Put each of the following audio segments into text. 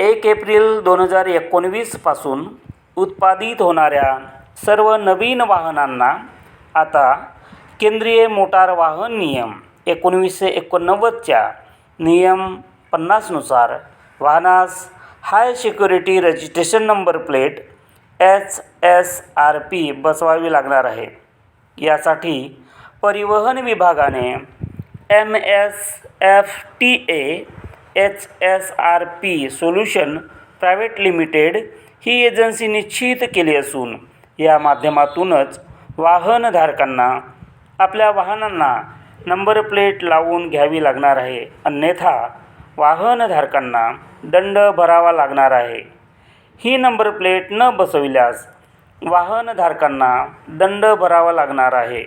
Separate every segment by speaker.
Speaker 1: एक एप्रिल दोन हजार एकोणवीसपासून उत्पादित होणाऱ्या सर्व नवीन वाहनांना आता केंद्रीय मोटार वाहन नियम एकोणवीसशे एकोणनव्वदच्या नियम पन्नासनुसार वाहनास high security registration number plate H S R P बसवावी लागणार आहे. यासाठी परिवहन विभागाने M S F T A H S R P solution private limited he agency निश्चित केली असून या माध्यमातूनच वाहनधारकांना आपल्या वाहनांना नंबर प्लेट लावून घ्यावी लागणार आहे. अन्यथा वाहनधारकांना दंड भरावा लागणार आहे. ही नंबर प्लेट न बसविल्यास वाहनधारकांना दंड भरावा लागणार आहे.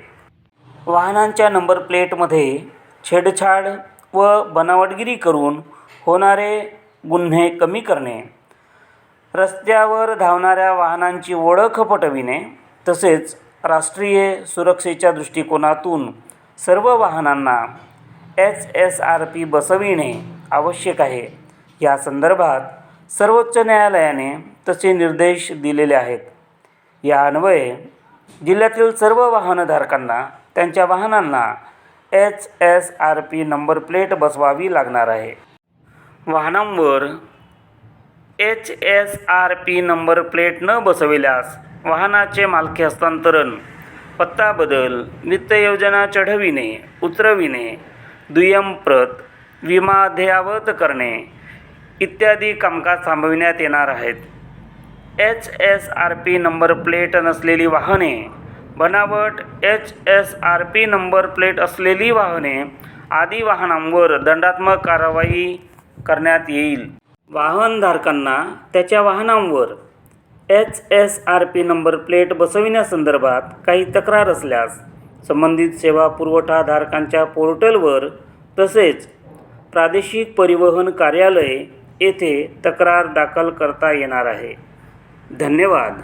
Speaker 1: वाहनांच्या नंबर प्लेटमध्ये छेडछाड व बनावटगिरी करून होणारे गुन्हे कमी करणे रस्त्यावर धावणाऱ्या वाहनांची ओळख पटविणे तसेच राष्ट्रीय सुरक्षेच्या दृष्टिकोनातून सर्व वाहनांना एच एस आर पी बसविणे आवश्यक आहे. या संदर्भात सर्वोच्च न्यायालयाने तसे निर्देश दिलेले आहेत. या अन्वये जिल्ह्यातील सर्व वाहनधारकांना त्यांच्या वाहनांना H S R P number plate बसवावी लागणार आहे. वाहनांवर H S R P number plate न बसविल्यास वाहनाचे मालकी हस्तांतरण पत्ता बदल वित्त योजना चढविणे उतरविणे दुय्यम प्रत विमा अद्ययावत करणे इत्यादी कामकाज थांबविण्यात येणार आहेत. H S R P number plate नसलेली वाहने बनावट H S R P number plate असलेली वाहने आदी वाहनांवर दंडात्मक कारवाई करण्यात येईल. वाहनधारकांना त्याच्या वाहनांवर H S R P number plate बसविण्यासंदर्भात काही तक्रार असल्यास संबंधित सेवा पुरवठाधारकांच्या पोर्टलवर तसेच प्रादेशिक परिवहन कार्यालय येथे तक्रार दाखल करता येणार आहे. धन्यवाद.